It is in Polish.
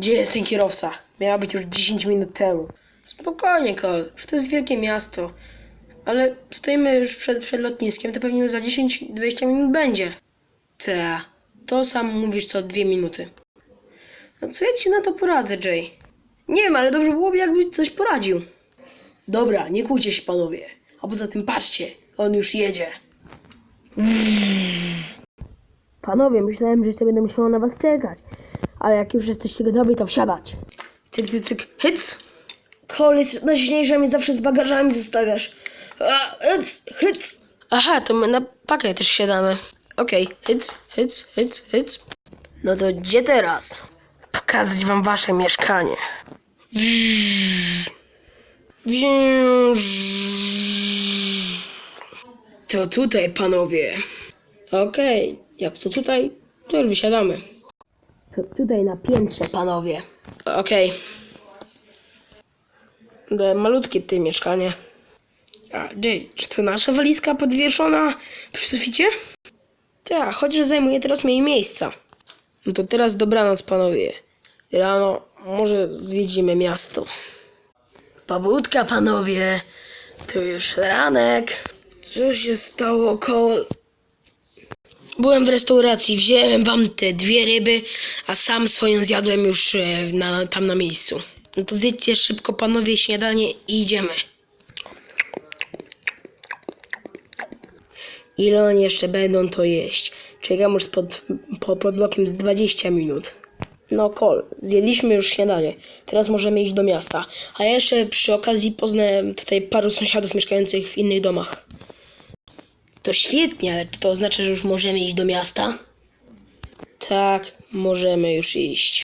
Gdzie jest ten kierowca? Miała być już 10 minut temu. Spokojnie, Kol. Już to jest wielkie miasto. Ale stoimy już przed, przed lotniskiem, to pewnie za 10-20 minut będzie. Ta, to samo mówisz co dwie minuty. No co ja ci na to poradzę, Jay? Nie wiem, ale dobrze byłoby, jakbyś coś poradził. Dobra, nie kłóćcie się, panowie. A poza tym patrzcie, on już jedzie. Panowie, myślałem, że jeszcze będę musiała na was czekać. Ale jak już jesteście gotowi, to wsiadać. Cyk, cyk, cyk, hyc! Kol, jest najsilniejsza, mnie zawsze z bagażami zostawiasz. A, hyc, hyc! Aha, to my na pakę też siadamy. Okej, hyc, hyc, hyc, hyc. No to gdzie teraz? Pokazać wam wasze mieszkanie. To tutaj, panowie. Okej, jak to tutaj, to już wysiadamy. To tutaj na piętrze, panowie. Okej. Okay. Malutkie ty mieszkanie. A, Jay, czy to nasza walizka podwieszona przy suficie? Tak, chociaż zajmuje teraz mniej miejsca. No to teraz dobranoc, panowie. Rano może zwiedzimy miasto. Pobudka, panowie. To już ranek. Co się stało koło... Byłem w restauracji, wziąłem wam te dwie ryby, a sam swoją zjadłem już e, na, tam na miejscu. No to zjedźcie szybko, panowie, śniadanie i idziemy. Ile oni jeszcze będą to jeść? Czekam już pod, po, z 20 minut. No kol, zjedliśmy już śniadanie. Teraz możemy iść do miasta. A ja jeszcze przy okazji poznałem tutaj paru sąsiadów mieszkających w innych domach. To świetnie, ale czy to oznacza, że już możemy iść do miasta? Tak, możemy już iść.